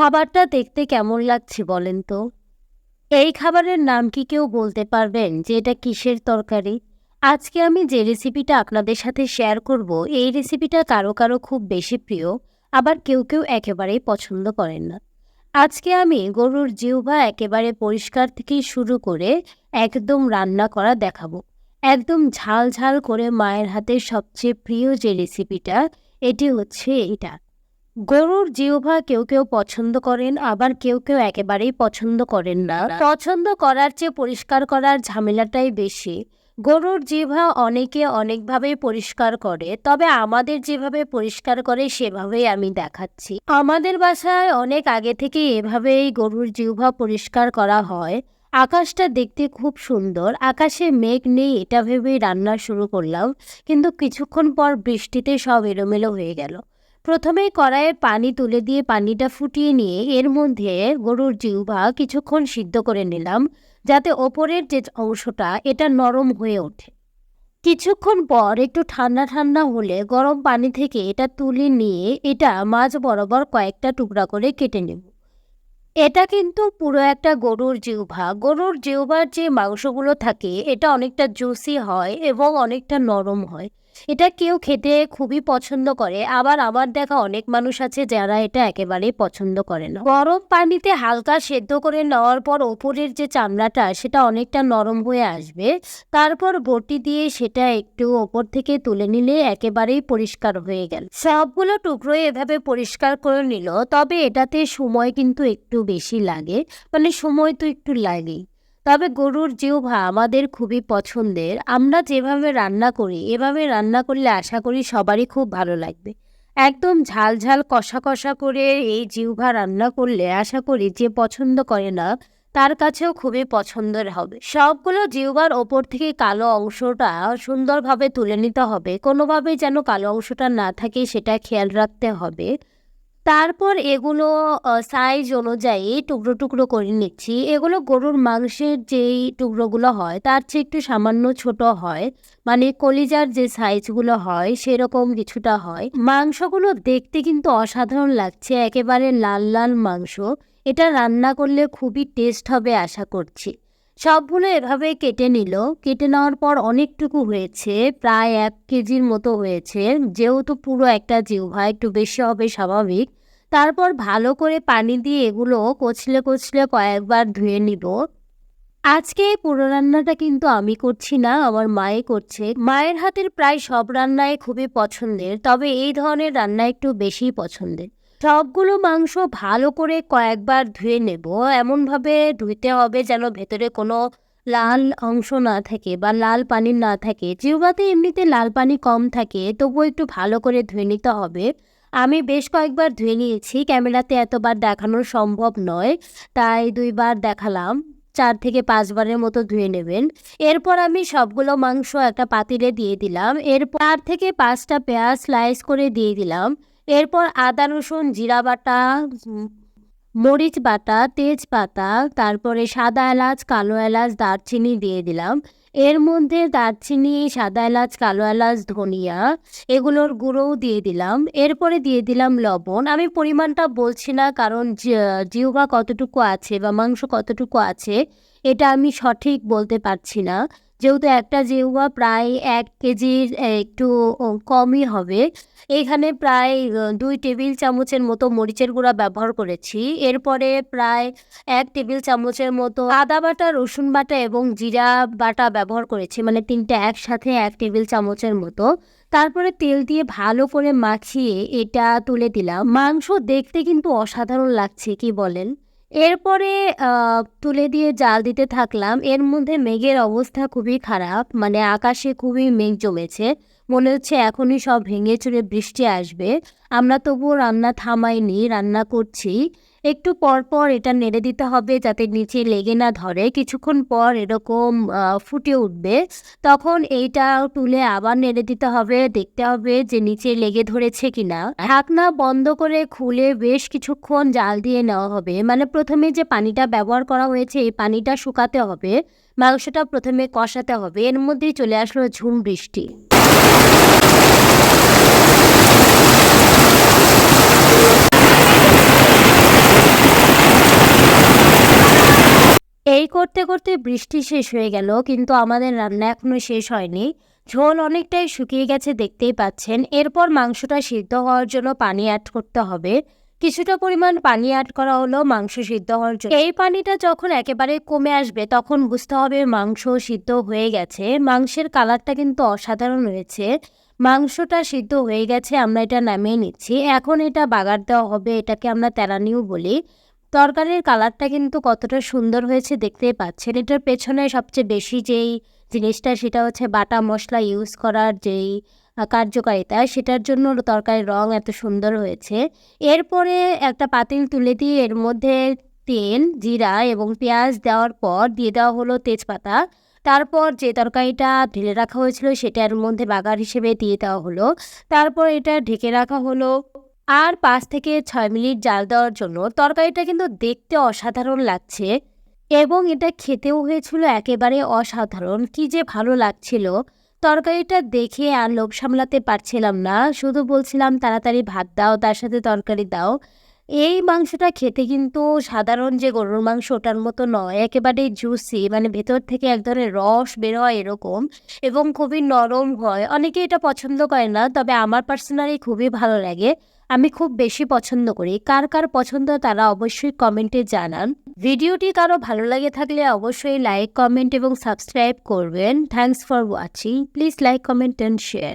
খাবারটা দেখতে কেমন লাগছে বলেন তো? এই খাবারের নাম কি কেউ বলতে পারবেন যে এটা কিসের তরকারি? আজকে আমি যে রেসিপিটা আপনাদের সাথে শেয়ার করব, এই রেসিপিটা কারও কারও খুব বেশি প্রিয়, আবার কেউ কেউ একেবারেই পছন্দ করেন না। আজকে আমি গরুর জিহ্বা একেবারে পরিষ্কার থেকে শুরু করে একদম রান্না করা দেখাবো। একদম ঝাল ঝাল করে মায়ের হাতে সবচেয়ে প্রিয় যে রেসিপিটা এটি হচ্ছে এটা। গরুর জিহ্বা কেউ কেউ পছন্দ করেন, আবার কেউ কেউ একেবারেই পছন্দ করেন না। পছন্দ করার চেয়ে পরিষ্কার করার ঝামেলাটাই বেশি। গরুর জিহ্বা অনেকে অনেকভাবেই পরিষ্কার করে, তবে আমাদের যেভাবে পরিষ্কার করে সেভাবেই আমি দেখাচ্ছি। আমাদের বাসায় অনেক আগে থেকে এভাবেই গরুর জিহ্বা পরিষ্কার করা হয়। আকাশটা দেখতে খুব সুন্দর, আকাশে মেঘ নেই, এটা ভেবেই রান্না শুরু করলাম, কিন্তু কিছুক্ষণ পর বৃষ্টিতে সব এলোমেলো হয়ে গেল। প্রথমেই কড়াইয়ে পানি তুলে দিয়ে পানিটা ফুটিয়ে নিয়ে এর মধ্যে গরুর জিহ্বা কিছুক্ষণ সিদ্ধ করে নিলাম, যাতে ওপরের যে অংশটা, এটা নরম হয়ে ওঠে। কিছুক্ষণ পর একটু ঠান্ডা ঠান্ডা হলে গরম পানি থেকে এটা তুলে নিয়ে এটা মাছ বরাবর কয়েকটা টুকরা করে কেটে নেব। এটা কিন্তু পুরো একটা গরুর জিহ্বা। গরুর জিহ্বার যে মাংসগুলো থাকে, এটা অনেকটা জুসি হয় এবং অনেকটা নরম হয়। এটা কেউ খেতে খুবই পছন্দ করে। আবার আমার দেখা অনেক মানুষ আছে যারা এটা একেবারেই পছন্দ করে না। গরম পানিতে হালকা সেদ্ধ করে নেওয়ার পর ওপরের যে চামড়াটা, সেটা অনেকটা নরম হয়ে আসবে। তারপর বটি দিয়ে সেটা একটু ওপর থেকে তুলে নিলে একেবারেই পরিষ্কার হয়ে গেল। সবগুলো টুকরো এভাবে পরিষ্কার করে নিল, তবে এটাতে সময় কিন্তু একটু বেশি লাগে। মানে সময় তো একটু লাগেই। তবে গরুর জিহ্বা আমাদের খুবই পছন্দের। আমরা যেভাবে রান্না করি, এভাবে রান্না করলে আশা করি সবারই খুব ভালো লাগবে। একদম ঝাল ঝাল কষা কষা করে এই জিহ্বা রান্না করলে আশা করি যে পছন্দ করে না, তার কাছেও খুবই পছন্দের হবে। সবগুলো জিহ্বার ওপর থেকে কালো অংশটা সুন্দরভাবে তুলে নিতে হবে। কোনোভাবেই যেন কালো অংশটা না থাকে সেটা খেয়াল রাখতে হবে। তারপর এগুলো সাইজ অনুযায়ী টুকরো টুকরো করে নিচ্ছি। এগুলো গরুর মাংসের যেই টুকরোগুলো হয়, তার চেয়ে একটু সামান্য ছোট হয়। মানে কলিজার যে সাইজগুলো হয়, সেরকম কিছুটা হয়। মাংসগুলো দেখতে কিন্তু অসাধারণ লাগছে, একেবারে লাল লাল মাংস। এটা রান্না করলে খুবই টেস্ট হবে, আশা করছি। সবগুলো এভাবে কেটে নিল। কেটে নেওয়ার পর অনেকটুকু হয়েছে, প্রায় এক কেজির মতো হয়েছে। যেহেতু পুরো একটা জিহ্বা, একটু বেশি হবে স্বাভাবিক। তারপর ভালো করে পানি দিয়ে এগুলো কচলে কচলে কয়েকবার ধুয়ে নিব। আজকে এই পুরো রান্নাটা কিন্তু আমি করছি না, আমার মায়ে করছে। মায়ের হাতের প্রায় সব রান্নাই খুবই পছন্দের, তবে এই ধরনের রান্না একটু বেশি পছন্দের। সবগুলো মাংস ভালো করে কয়েকবার ধুয়ে নেব। এমনভাবে ধুইতে হবে যেন ভেতরে কোনো লাল অংশ না থাকে বা লাল পানি না থাকে। জিহ্বাতে এমনিতে লাল পানি কম থাকে, তবুও একটু ভালো করে ধুয়ে নিতে হবে। আমি বেশ কয়েকবার ধুয়ে নিয়েছি, ক্যামেরাতে এতবার দেখানো সম্ভব নয়, তাই দুইবার দেখালাম। চার থেকে পাঁচবারের মতো ধুয়ে নেবেন। এরপর আমি সবগুলো মাংস একটা পাতিলে দিয়ে দিলাম। এরপর থেকে পাঁচটা পেঁয়াজ স্লাইস করে দিয়ে দিলাম। এরপর আদা, রসুন, জিরা বাটা মরিচ বাটা, তেজপাতা, তারপরে সাদা এলাচ, কালো এলাচ, দারচিনি দিয়ে দিলাম। এর মধ্যে দারচিনি, সাদা এলাচ, কালো এলাচ, ধনিয়া এগুলোর গুঁড়োও দিয়ে দিলাম। এরপরে দিয়ে দিলাম লবণ। আমি পরিমাণটা বলছি না, কারণ জিহ্বা কতটুকু আছে বা মাংস কতটুকু আছে, এটা আমি সঠিক বলতে পারছি না। যেহেতু একটা জিহ্বা প্রায় এক কেজির একটু কমই হবে। এখানে প্রায় দুই টেবিল চামচের মতো মরিচের গুঁড়া ব্যবহার করেছি। এরপরে প্রায় এক টেবিল চামচের মতো আদা বাটা, রসুন বাটা এবং জিরা বাটা ব্যবহার করেছি মানে তিনটে একসাথে এক টেবিল চামচের মতো। তারপরে তেল দিয়ে ভালো করে মাখিয়ে এটা তুলে দিলাম। মাংস দেখতে কিন্তু অসাধারণ লাগছে, কি বলেন? এরপরে তুলে দিয়ে জাল দিতে থাকলাম। এর মধ্যে মেঘের অবস্থা খুবই খারাপ মানে আকাশে খুবই মেঘ জমেছে। মনে হচ্ছে এখনই সব ভেঙে চুরে বৃষ্টি আসবে। আমরা তবুও রান্না থামাইনি, রান্না করছি। একটু পর পর এটা নেড়ে দিতে হবে যাতে নিচে লেগে না ধরে। কিছুক্ষণ পর এরকম ফুটে উঠবে। তখন এইটা তুলে আবার নেড়ে দিতে হবে। দেখতে হবে যে নিচে লেগে ধরেছে কিনা। ঢাকনা বন্ধ করে খুলে বেশ কিছুক্ষণ জাল দিয়ে নেওয়া হবে। মানে প্রথমে যে পানিটা ব্যবহার করা হয়েছে, এই পানিটা শুকাতে হবে। মাংসটা প্রথমে কষাতে হবে। এর মধ্যেই চলে আসলো ঝুম বৃষ্টি। এই করতে করতে বৃষ্টি শেষ হয়ে গেল, কিন্তু আমাদের রান্না এখনও শেষ হয়নি। ঝোল অনেকটাই শুকিয়ে গেছে, দেখতেই পাচ্ছেন। এরপর মাংসটা সিদ্ধ হওয়ার জন্য পানি অ্যাড করতে হবে। কিছুটা পরিমাণ পানি অ্যাড করা হলো মাংস সিদ্ধ হওয়ার জন্য। এই পানিটা যখন একেবারে কমে আসবে, তখন বুঝতে হবে মাংস সিদ্ধ হয়ে গেছে। মাংসের কালারটা কিন্তু অসাধারণ হয়েছে। মাংসটা সিদ্ধ হয়ে গেছে, আমরা এটা নামিয়ে নিচ্ছি। এখন এটা বাগার দেওয়া হবে, এটাকে আমরা তেরানিও বলি। তরকারির কালারটা কিন্তু কতটা সুন্দর হয়েছে দেখতেই পাচ্ছেন। এটার পেছনে সবচেয়ে বেশি যেই জিনিসটা সেটা হচ্ছে বাটা মশলা ইউজ করার যেই কার্যকারিতা সেটার জন্য তরকারির রং এত সুন্দর হয়েছে। এরপরে একটা পাতিল তুলে দিয়ে এর মধ্যে তেল, জিরা এবং পেঁয়াজ দেওয়ার পর দিয়ে দেওয়া হলো তেজপাতা। তারপর যে তরকারিটা ঢেলে রাখা হয়েছিল সেটার মধ্যে বাগার হিসেবে দিয়ে দেওয়া হলো। তারপর এটা ঢেকে রাখা হলো আর পাঁচ থেকে ছয় মিনিট জাল দেওয়ার জন্য তরকারিটা কিন্তু দেখতে অসাধারণ লাগছে এবং এটা খেতেও হয়েছিল একেবারে অসাধারণ। কি যে ভালো লাগছিল। তরকারিটা দেখে আর লোভ সামলাতে পারছিলাম না। শুধু বলছিলাম, তাড়াতাড়ি ভাত দাও, তার সাথে তরকারি দাও। এই মাংসটা খেতে কিন্তু সাধারণ যে গরুর মাংস ওটার মতো নয় একেবারে জুসি মানে ভেতর থেকে এক ধরনের রস বের হয় এরকম এবং খুবই নরম হয়। অনেকে এটা পছন্দ করে না, তবে আমার পার্সোনালি খুবই ভালো লাগে। আমি খুব বেশি পছন্দ করি। কার কার পছন্দ তারা অবশ্যই কমেন্টে জানান। ভিডিওটি কারও ভালো লাগে থাকলে অবশ্যই লাইক কমেন্ট এবং সাবস্ক্রাইব করবেন। Thanks for watching please like comment and share